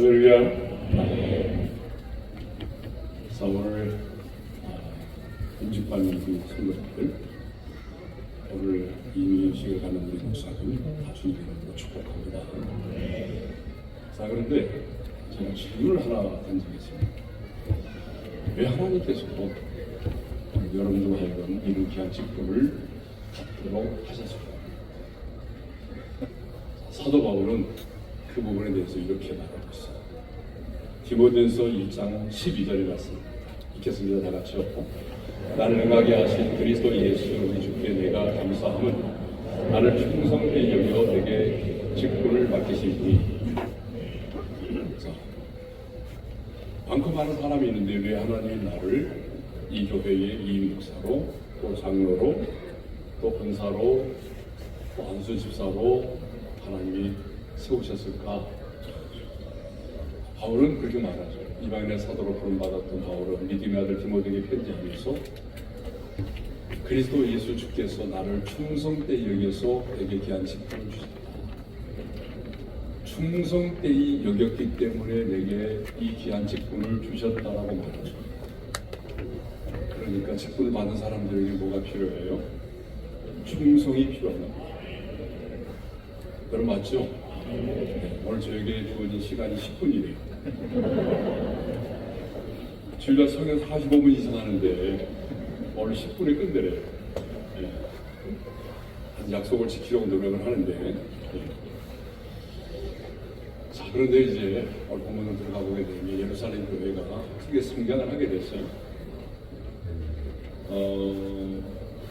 할렐루야. 4월 음식받는 그 성도들 오늘 이민식을 가는 우리 목사님 다수 이름으로 축복합니다. 자 그런데 제가 질문을 하나 던지겠습니다. 왜 하나님께서 여러분들 하여금 이런 귀한 직분을 갖도록 하셨을까요? 사도 바울은 그 부분에 대해서 이렇게 말하고 있어요. 디모데전서 1장 12절에 말씀 읽겠습니다. 다 같이요. 나를 응하게 하신 그리스도 예수 우리 주께 내가 감사함은 나를 충성되이 여겨 내게 직분을 맡기시니 자, 많고 많은 사람이 있는데 왜 하나님이 나를 이 교회의 이 목사로 또 장로로 또 권사로 또 안수 집사로 하나님이 세우셨을까? 바울은 그렇게 말하죠. 이방인의 사도로 부름받았던 바울은 믿음의 아들 디모데에게 편지하면서 그리스도 예수 주께서 나를 충성되이 여겨서 내게 귀한 직분을 주셨다. 충성되이 여겼기 때문에 내게 이 귀한 직분을 주셨다라고 말하죠. 그러니까 직분을 받은 사람들에게 뭐가 필요해요? 충성이 필요합니다. 여러분 맞죠? 네, 오늘 저에게 주어진 시간이 10분이래요. 주일날 성경 45분 이상 하는데 오늘 10분에 끝내래요. 네. 한 약속을 지키려고 노력을 하는데 네. 자 그런데 이제 오늘 본문으로 들어가 보게 되면 예루살렘 교회가 크게 성장을 하게 됐어요. 어,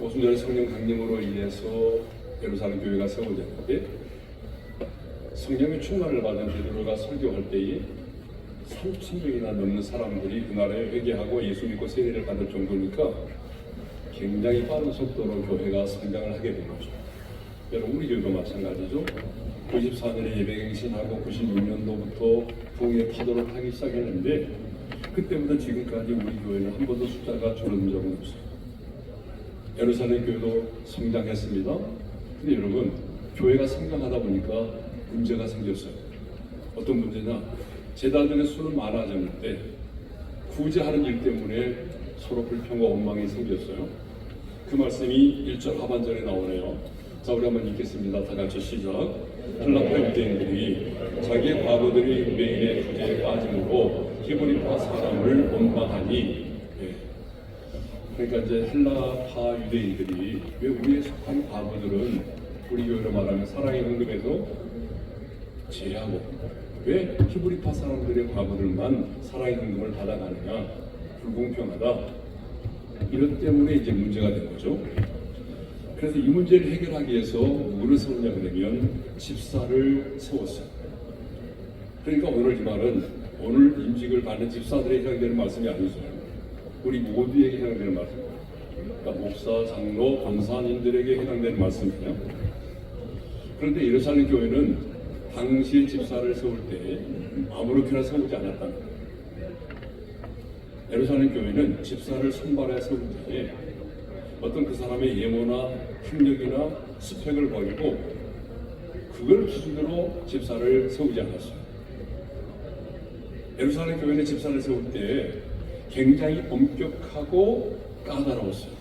오순절의 성령 강림으로 인해서 예루살렘 교회가 세워졌는데 성령의 충만을 받은 베드로가 설교할 때에 3천 명이나 넘는 사람들이 그날에 회개하고 예수 믿고 세례를 받을 정도니까 굉장히 빠른 속도로 교회가 성장을 하게 된 거죠. 여러분 우리 교회도 마찬가지죠. 94년에 예배갱신하고 96년도부터 부흥의 파도를 타기 시작했는데 그때부터 지금까지 우리 교회는 한 번도 숫자가 줄어든 적은 없어요. 예루살렘 교회도 성장했습니다. 근데 여러분 교회가 성장하다 보니까 문제가 생겼어요. 어떤 문제냐? 제자들의 수는 많아졌는데 구제하는 일 때문에 서로 불평과 원망이 생겼어요. 그 말씀이 1절 하반절에 나오네요. 자, 우리 한번 읽겠습니다. 다 같이 시작. 헬라파 유대인들이 자기의 과거들이 유대인의 주제에 빠짐으로 히브리파 사람을 원망하니 예. 그러니까 이제 헬라파 유대인들이 왜 우리의 속한 과거들은 우리 교회로 말하면 사랑의 헌금에서 제하고 왜 히브리파 사람들의 과거들만 사랑의 헌금을 받아가느냐 불공평하다 이것 때문에 이제 문제가 된 거죠. 그래서 이 문제를 해결하기 위해서 뭐를 세웠냐 그러면 집사를 세웠어요. 그러니까 오늘 이 말은 오늘 임직을 받는 집사들에 해당되는 말씀이 아니죠. 우리 모두에게 해당되는 말씀. 그러니까 목사, 장로, 권사님들에게 해당되는 말씀이에요. 그런데 예루살렘 교회는 당시 집사를 세울 때 아무렇게나 세우지 않았다는 거예요. 예루살렘 교회는 집사를 선발해 세울 때에 어떤 그 사람의 예모나 학력이나 스펙을 버리고 그걸 기준으로 집사를 세우지 않았어요. 예루살렘 교회는 집사를 세울 때 굉장히 엄격하고 까다로웠어요.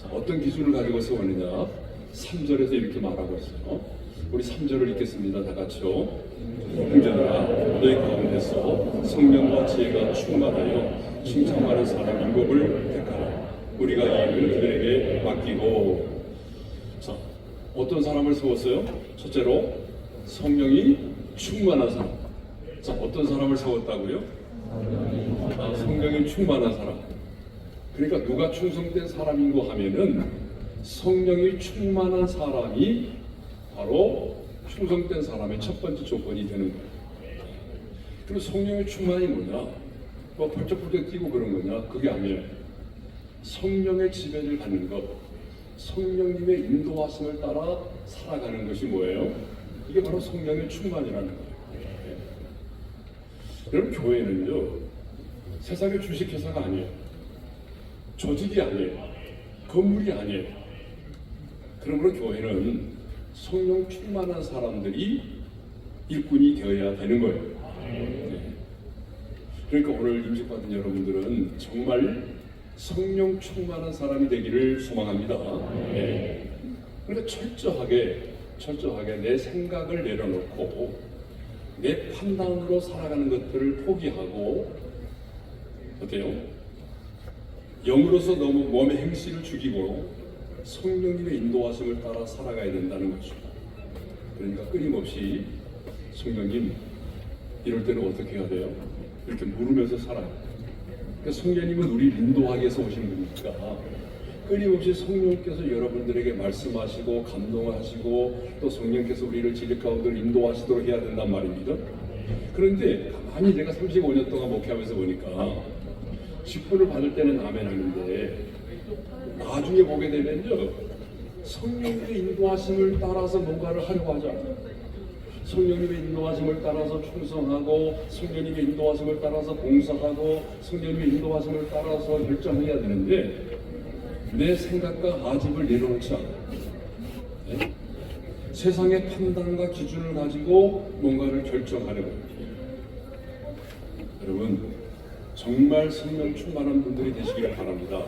자, 어떤 기준을 가지고 세웠느냐? 3절에서 이렇게 말하고 있어요. 우리 3절을 읽겠습니다. 다 같이요. 형제들아, 너희 가운데서 성령과 지혜가 충만하여 칭찬하는 사람 일곱을 택하라. 우리가 이 일을 그들에게 맡기고. 자, 어떤 사람을 세웠어요? 첫째로 성령이 충만한 사람. 자, 어떤 사람을 세웠다고요? 아, 성령이 충만한 사람. 그러니까 누가 충성된 사람인고 하면은 성령이 충만한 사람이 바로 충성된 사람의 첫 번째 조건이 되는 거예요. 그리고 성령의 충만이 뭐냐? 뭐 벌쩍벌쩍 뛰고 그런 거냐? 그게 아니에요. 성령의 지배를 받는 것, 성령님의 인도하심을 따라 살아가는 것이 뭐예요? 이게 바로 성령의 충만이라는 거예요. 여러분 교회는요 세상의 주식회사가 아니에요. 조직이 아니에요. 건물이 아니에요. 그러므로 교회는 성령 충만한 사람들이 일꾼이 되어야 되는 거예요. 네. 그러니까 오늘 임직받은 여러분들은 정말 성령 충만한 사람이 되기를 소망합니다. 네. 그러니까 철저하게 철저하게 내 생각을 내려놓고 내 판단으로 살아가는 것들을 포기하고 어때요? 영으로서 너무 몸의 행실을 죽이고 성령님의 인도하심을 따라 살아가야 된다는 것입니다. 그러니까 끊임없이 성령님 이럴 때는 어떻게 해야 돼요? 이렇게 물으면서 살아요. 그러니까 성령님은 우리를 인도하기 위해서 오신 분이니까 끊임없이 성령께서 여러분들에게 말씀하시고 감동하시고 또 성령께서 우리를 진리 가운데 인도하시도록 해야 된단 말입니다. 그런데 가만히 내가 35년 동안 목회하면서 보니까 직분을 받을 때는 아멘 하는데 나중에 보게 되면요 성령님의 인도하심을 따라서 뭔가를 하려고 하지 않아요. 성령님의 인도하심을 따라서 충성하고 성령님의 인도하심을 따라서 봉사하고 성령님의 인도하심을 따라서 결정해야 되는데 내 생각과 아집을 내려놓지 않아요. 네? 세상의 판단과 기준을 가지고 뭔가를 결정하려고 해요. 여러분 정말 성령 충만한 분들이 되시기를 바랍니다.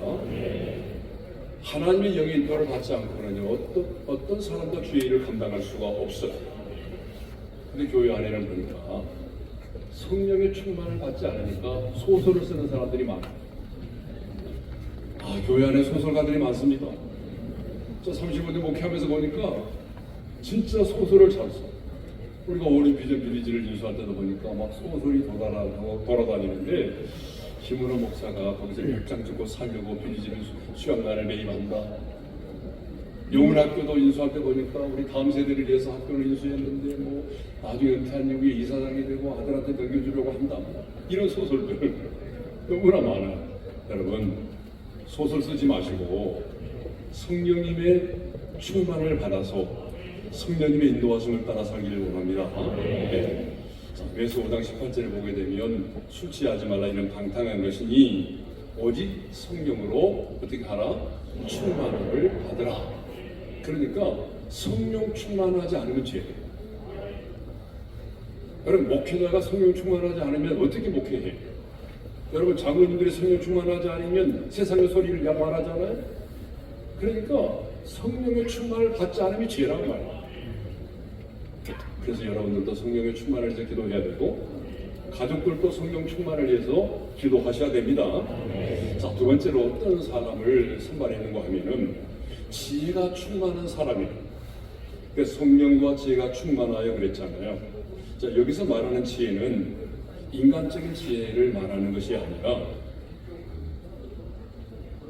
하나님의 영의 인도를 받지 않고는요 어떤 어떤 사람도 주의를 감당할 수가 없어요. 근데 교회 안에는 보니까 성령의 충만을 받지 않으니까 소설을 쓰는 사람들이 많아요. 아 교회 안에 소설가들이 많습니다. 저 35년 목회하면서 보니까 진짜 소설을 잘 써. 우리가 어린 비전 비리지를 인수할 때도 보니까 막 소설이 돌아다니는데 김은호 목사가 거기서 별장 찍고 살려고 비리지를 수양단을 매입한다. 용은학교도 인수할 때 보니까 우리 다음 세대를 위해서 학교를 인수했는데 뭐 나중에 은퇴한 이후에 이사장이 되고 아들한테 넘겨주려고 한다. 이런 소설들 너무나 많아요. 여러분 소설 쓰지 마시고 성령님의 충만을 받아서 성령님의 인도하심을 따라 살기를 원합니다. 네. 자, 그래서 5장 18절을 보게 되면 술 취하지 말라 이런 방탕한 것이니 오직 성령으로 어떻게 하라? 충만을 받으라. 그러니까 성령 충만하지 않으면 죄예요. 여러분 목회자가 성령 충만하지 않으면 어떻게 목회해? 여러분 장로님들이 성령 충만하지 않으면 세상의 소리를 야말하잖아요. 그러니까 성령의 충만을 받지 않으면 죄란 말이에요. 그래서 여러분들도 성령의 충만을 위해서 기도해야 되고 가족들도 성령 충만을 위해서 기도하셔야 됩니다. 자, 두 번째로 어떤 사람을 선발했는가 하면은 지혜가 충만한 사람이에요. 그 성령과 지혜가 충만하여 그랬잖아요. 자, 여기서 말하는 지혜는 인간적인 지혜를 말하는 것이 아니라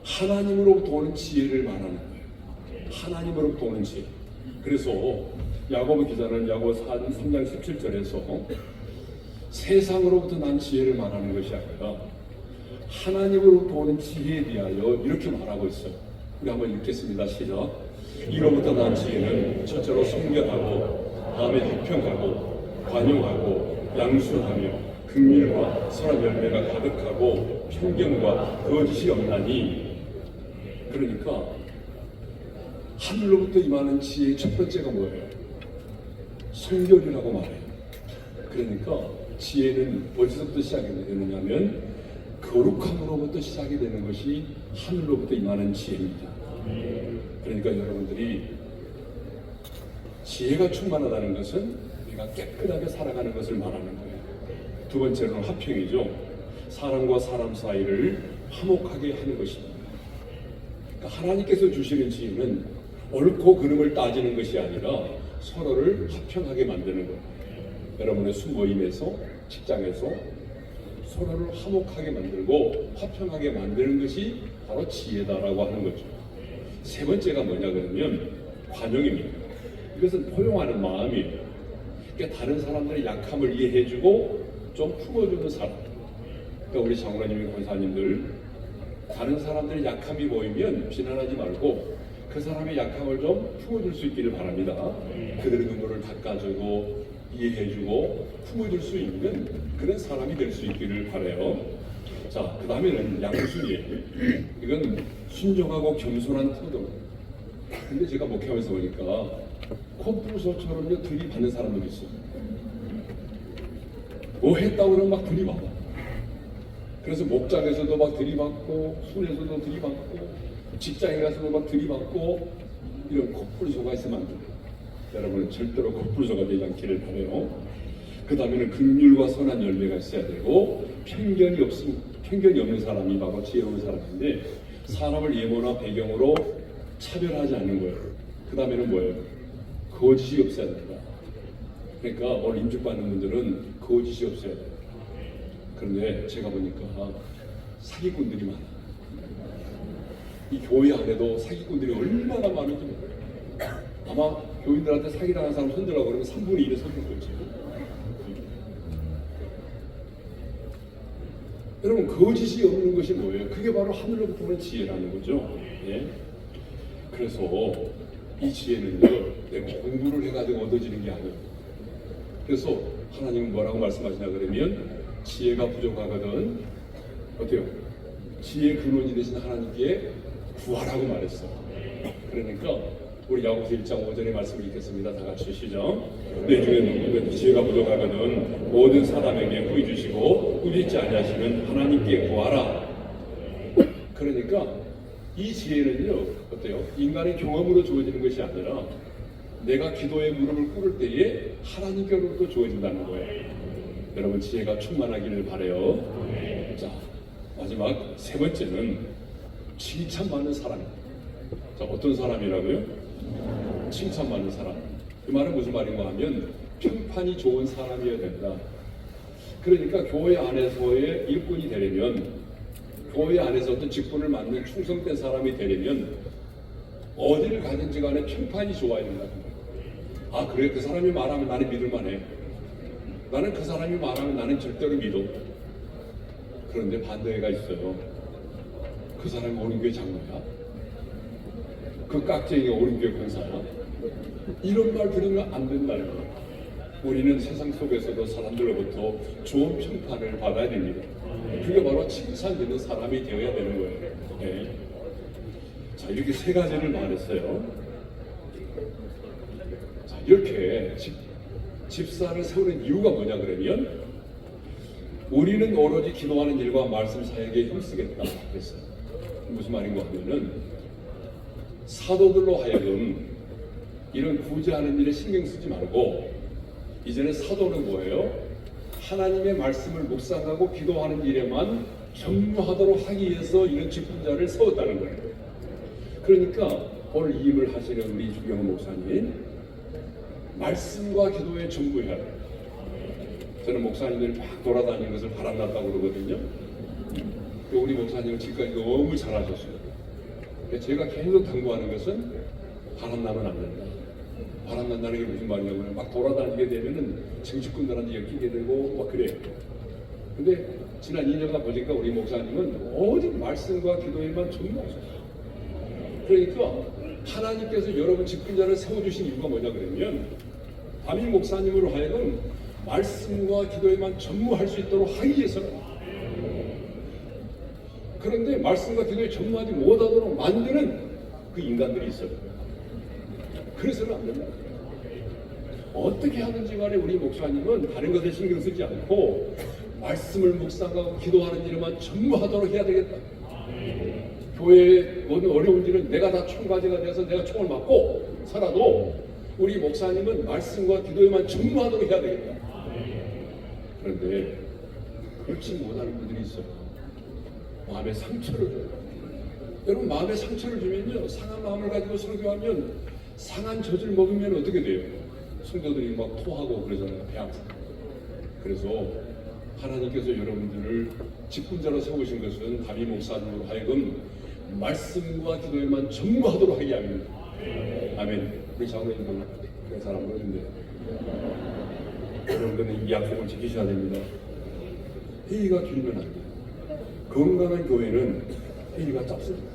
하나님으로부터 오는 지혜를 말하는 거예요. 하나님으로부터 오는 지혜. 그래서 야고보 기자는 야고보 3장 17절에서 세상으로부터 난 지혜를 말하는 것이 아니라 하나님으로부터 오는 지혜에 대하여 이렇게 말하고 있어요. 우리 한번 읽겠습니다. 시작. 이로부터 난 지혜는 첫째로 성결하고 다음에 비평하고 관용하고 양순하며 긍휼과 선한 열매가 가득하고 편견과 거짓이 없나니 그러니까 하늘로부터 임하는 지혜의 첫 번째가 뭐예요? 성결이라고 말해요. 그러니까 지혜는 어디서부터 시작이 되느냐면 거룩함으로부터 시작이 되는 것이 하늘로부터 임하는 지혜입니다. 그러니까 여러분들이 지혜가 충만하다는 것은 우리가 깨끗하게 살아가는 것을 말하는 거예요. 두 번째로는 화평이죠. 사람과 사람 사이를 화목하게 하는 것입니다. 그러니까 하나님께서 주시는 지혜는 옳고 그름을 따지는 것이 아니라 서로를 화평하게 만드는 거예요. 여러분의 수모임에서 직장에서 서로를 화목하게 만들고 화평하게 만드는 것이 바로 지혜다라고 하는 거죠. 세 번째가 뭐냐 그러면 관용입니다. 이것은 포용하는 마음이에요. 그러니까 다른 사람들의 약함을 이해해주고 좀 품어주는 사람. 그러니까 우리 장로님이 권사님들 다른 사람들의 약함이 보이면 비난하지 말고 그 사람의 약함을 좀 품어줄 수 있기를 바랍니다. 그들의 눈물을 닦아주고 이해해주고 품어줄 수 있는 그런 사람이 될 수 있기를 바래요. 자, 그 다음에는 양순이에요. 이건 순종하고 겸손한 태도. 근데 제가 목회하면서 보니까 콧부서처럼요 들이받는 사람들이 있어요. 뭐 했다고 그러면 막 들이받아. 그래서 목장에서도 막 들이받고 술에서도 들이받고 직장에 가서도 막 들이받고 이런 코뿔소가 있으면 안 돼요. 여러분은 절대로 코뿔소가 되지 않기를 바래요. 그 다음에는 극률과 선한 열매가 있어야 되고 편견이 없음 편견이 없는 사람이 바로 지혜로운 사람인데 사람을 예모나 배경으로 차별하지 않는 거예요. 그 다음에는 뭐예요? 거짓이 없어야 된다. 그러니까 오늘 임직받는 분들은 거짓이 없어야 돼요. 그런데 제가 보니까 사기꾼들이 많아. 이 교회 안에도 사기꾼들이 얼마나 많은지 몰라요. 아마 교인들한테 사기당한 사람 손들라고 그러면 3분의 1에 손들 거지. 여러분 거짓이 없는 것이 뭐예요? 그게 바로 하늘로부터 오는 지혜라는 거죠. 예? 그래서 이 지혜는요, 내가 공부를 해가지고 얻어지는 게 아니에요. 그래서 하나님은 뭐라고 말씀하시냐 그러면 지혜가 부족하거든 어때요? 지혜 근원이 되신 하나님께 구하라고 말했어. 그러니까 우리 야고보서 1장 5절의 말씀을 읽겠습니다. 다 같이 시죠. 내 중에 누구든 지혜가 부족하거든 모든 사람에게 후히 주시고 꾸짖지 아니하시면 하나님께 구하라. 그러니까 이 지혜는요 어때요? 인간의 경험으로 주어지는 것이 아니라 내가 기도에 무릎을 꿇을 때에 하나님께로부터 주어진다는 거예요. 여러분 지혜가 충만하기를 바래요. 자 마지막 세 번째는 칭찬받는 사람. 자 어떤 사람이라고요? 칭찬받는 사람. 그 말은 무슨 말인가 하면 평판이 좋은 사람이어야 된다. 그러니까 교회 안에서의 일꾼이 되려면 교회 안에서 어떤 직분을 맡는 충성된 사람이 되려면 어디를 가든지 간에 평판이 좋아야 거예요. 아 그래 그 사람이 말하면 나는 믿을만해. 나는 그 사람이 말하면 나는 절대로 믿어. 그런데 반대가 있어요. 그 사람이 오른교회 장로야. 그 깍쟁이가 오른교회 권사야. 이런 말 들으면 안 된다는 거예요. 우리는 세상 속에서도 사람들로부터 좋은 평판을 받아야 됩니다. 그게 바로 칭찬되는 사람이 되어야 되는 거예요. 예. 자, 이렇게 세 가지를 말했어요. 자, 이렇게 집, 집사를 세우는 이유가 뭐냐 그러면 우리는 오로지 기도하는 일과 말씀 사역에 힘쓰겠다 그랬어요. 무슨 말인가 하면은 사도들로 하여금 이런 구제하는 일에 신경 쓰지 말고 이제는 사도는 뭐예요? 하나님의 말씀을 묵상하고 기도하는 일에만 정무하도록 하기 위해서 이런 직분자를 세웠다는 거예요. 그러니까 오늘 이 일을 하시는 우리 주경 목사님 말씀과 기도에 전부해야 돼요. 저는 목사님들이 막 돌아다니는 것을 바람났다고 그러거든요. 그 우리 목사님은 지금까지 너무 잘하셨어요. 제가 계속 당부하는 것은 바람나면 안 된다. 바람난다는 게 무슨 말이냐면 막 돌아다니게 되면은 정치꾼들한테 엮이게 되고 막 그래요. 근데 지난 2년간 보니까 우리 목사님은 오직 말씀과 기도에만 전무하셨어요. 그러니까 하나님께서 여러분 직분자를 세워주신 이유가 뭐냐 그러면 담임 목사님으로 하여금 말씀과 기도에만 전무할 수 있도록 하기 위해서는 그런데 말씀과 기도에 전무하지 못하도록 만드는 그 인간들이 있어요. 그래서는 안 된다. 어떻게 하든지 간에 우리 목사님은 다른 것에 신경 쓰지 않고 말씀을 묵상하고 기도하는 일만 전무하도록 해야 되겠다. 교회에 모든 어려운 일은 내가 다 총가지가 돼서 내가 총을 맞고 살아도 우리 목사님은 말씀과 기도에만 전무하도록 해야 되겠다. 그런데 그렇지 못하는 분들이 있어요. 마음에 상처를. 여러분 마음에 상처를 주면요 상한 마음을 가지고 설교하면 상한 젖을 먹으면 어떻게 돼요? 성도들이 막 토하고 그러잖아요. 배 아프고. 그래서 하나님께서 여러분들을 직분자로 세우신 것은 담임 목사님으로 하여금 말씀과 기도에만 전무하도록 하게 합니다. 아멘. 우리 장로님들 사람 모르는데 여러분들은 이 약속을 지키셔야 됩니다. 회의가 길면 안 돼요. 건강한 교회는 회의가 짧습니다.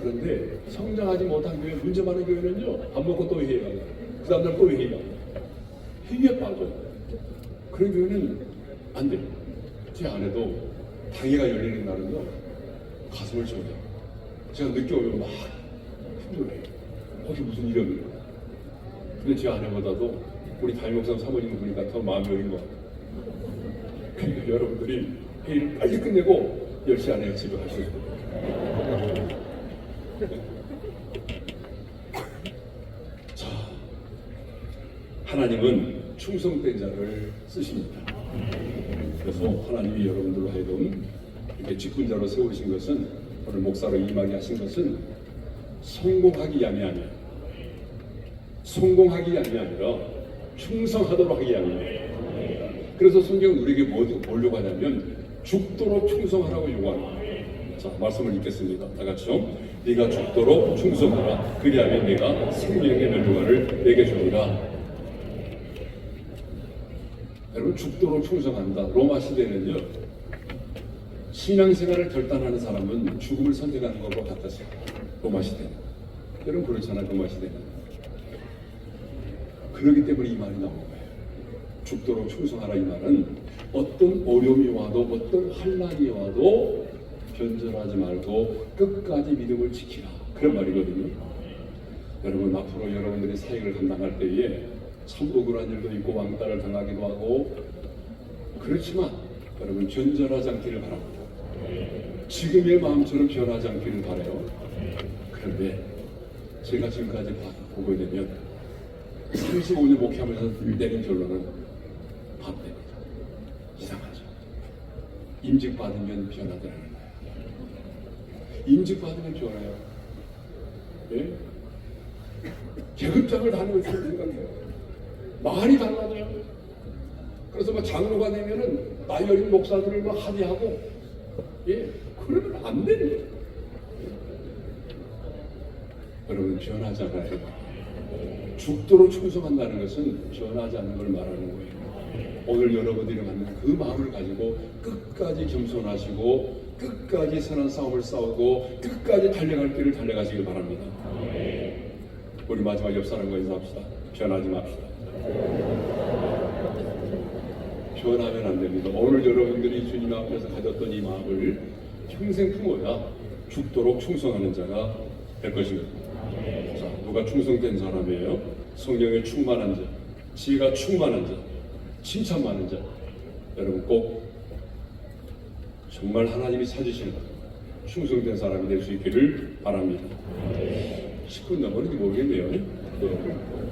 그런데 성장하지 못한 교회, 문제 많은 교회는요, 밥 먹고 또 가요. 그 다음날 또 가요. 회의에 빠져요. 그런 교회는 안 돼요. 제 아내도 당회가 열리는 날은요, 가슴을 쳐요. 제가 늦게 오면 막 힘들어요. 거기 무슨 일이 없는 거야. 근데 제 아내보다도 우리 담임목사 사모님 보니까 더 마음이 어린 것 같아요. 그러니까 여러분들이 회의를 빨리 끝내고 10시 안에 집에 돼요. 자, 하나님은 충성된 자를 쓰십니다. 그래서 하나님이 여러분들로 하여금 이렇게 직분자로 세우신 것은 오늘 목사로 임하게 하신 것은 성공하기 위함이 아니에요. 성공하기 위함이 아니라 충성하도록 하기 위함이에요. 그래서 성경은 우리에게 뭐, 뭘 요구하냐면 죽도록 충성하라고 요구합니다. 자, 말씀을 읽겠습니다. 다 같이요. 네가 죽도록 충성하라. 그리하면 내가 생명의 멸류관을 내게 주리라. 여러분 죽도록 충성한다. 로마 시대는요. 신앙생활을 결단하는 사람은 죽음을 선택하는 것과 같았어요. 로마 시대는. 여러분 그렇잖아요. 로마 시대는. 그렇기 때문에 이 말이 나온 거예요. 죽도록 충성하라 이 말은 어떤 어려움이 와도 어떤 환란이 와도 변절하지 말고 끝까지 믿음을 지키라 그런 말이거든요. 여러분 앞으로 여러분들이 사역을 감당할 때에 참 억울한 일도 있고 왕따를 당하기도 하고 그렇지만 여러분 변절하지 않기를 바랍니다. 지금의 마음처럼 변하지 않기를 바래요. 그런데 제가 지금까지 봐- 보게 되면 35년 목회하면서 내린 결론은 반대입니다. 이상하죠. 임직 받으면 변하더라는 거예요. 임직 받으면 변해요. 예? 계급장을 다니고 있을 생각해요. 말이 달라져요. 그래서 뭐 장로가 되면은 나이 어린 목사들을 막 합의하고 예, 그러면 안 되는 거예요. 여러분 변하잖아요. 죽도록 충성한다는 것은 변하지 않는 걸 말하는 거예요. 오늘 여러분들이 갖는 그 마음을 가지고 끝까지 겸손하시고 끝까지 선한 싸움을 싸우고 끝까지 달려갈 길을 달려가시길 바랍니다. 우리 마지막 옆 사람과 인사합시다. 변하지 맙시다. 변하면 안 됩니다. 오늘 여러분들이 주님 앞에서 가졌던 이 마음을 평생 품어야 죽도록 충성하는 자가 될 것입니다. 자, 누가 충성된 사람이에요? 성령에 충만한 자, 지혜가 충만한 자, 칭찬 많은 자. 여러분 꼭 정말 하나님이 찾으시는 충성된 사람이 될 수 있기를 바랍니다. 10분 넘었는지 모르겠네요. 네.